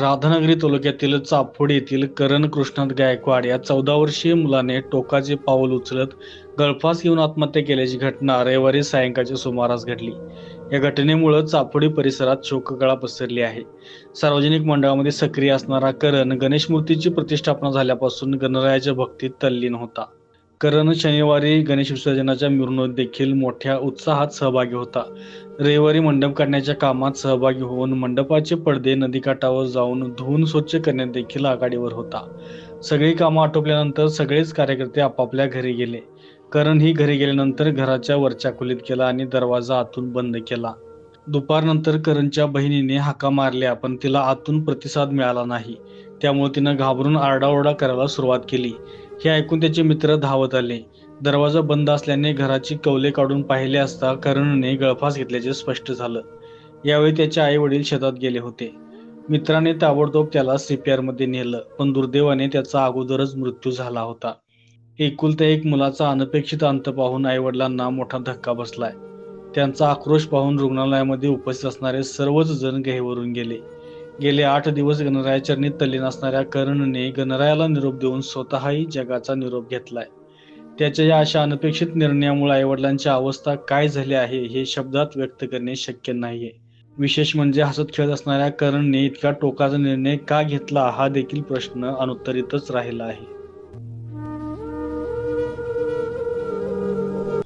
राधानगरी तालुक्यातील चाफोड येथील करण कृष्णात गायकवाड या चौदा वर्षीय मुलाने टोकाचे पाऊल उचलत गळफास घेऊन आत्महत्या केल्याची घटना रविवारी सायंकाळच्या सुमारास घडली. या घटनेमुळे चाफोडी परिसरात शोककळा पसरली आहे. सार्वजनिक मंडळामध्ये सक्रिय असणारा करण गणेश मूर्तीची प्रतिष्ठापना झाल्यापासून गणरायाच्या भक्तीत तल्लीन होता. करण शनिवारी गणेश विसर्जनाच्या मिरवणूक देखील मोठ्या उत्साहात सहभागी होता. रविवारी मंडप काढण्याच्या कामात सहभागी होऊन मंडपाचे पडदे नदीकाठावर जाऊन धुवून स्वच्छ करण्यात देखील आघाडीवर होता. सगळी कामं आटोपल्यानंतर सगळेच कार्यकर्ते आपापल्या घरी गेले. करण ही घरी गेल्यानंतर घराच्या वरच्या खोलीत केला आणि दरवाजा आतून बंद केला. दुपारनंतर करणच्या बहिणीने हाका मारल्या पण तिला आतून प्रतिसाद मिळाला नाही. त्यामुळे तिनं घाबरून आरडाओरडा करायला सुरुवात केली. हे ऐकून त्याचे मित्र धावत आले. दरवाजा बंद असल्याने घराची कवले काढून पाहिले असता करणने गळफास घेतल्याचे स्पष्ट झालं. यावेळी त्याचे आई वडील शेतात गेले होते. मित्राने ताबडतोब त्याला सीपीआरमध्ये नेलं पण दुर्दैवाने त्याचा अगोदरच मृत्यू झाला होता. एकुलत्या एक मुलाचा अनपेक्षित अंत पाहून आईवडिलांना मोठा धक्का बसलाय. त्यांचा आक्रोश पाहून रुग्णालयामध्ये उपस्थित असणारे सर्वच जण गहेवरून गेले. गेले आठ दिवस गणरायाचरणी तल्लीन असणाऱ्या करणने गणरायाला निरोप देऊन स्वतःही जगाचा निरोप घेतलाय. त्याच्या या अशा अनपेक्षित निर्णयामुळे आईवडिलांची अवस्था काय झाली आहे हे शब्दात व्यक्त करणे शक्य नाहीये. विशेष म्हणजे हसत खेळत असणाऱ्या करणने इतका टोकाचा निर्णय का घेतला हा देखील प्रश्न अनुत्तरितच राहिला आहे.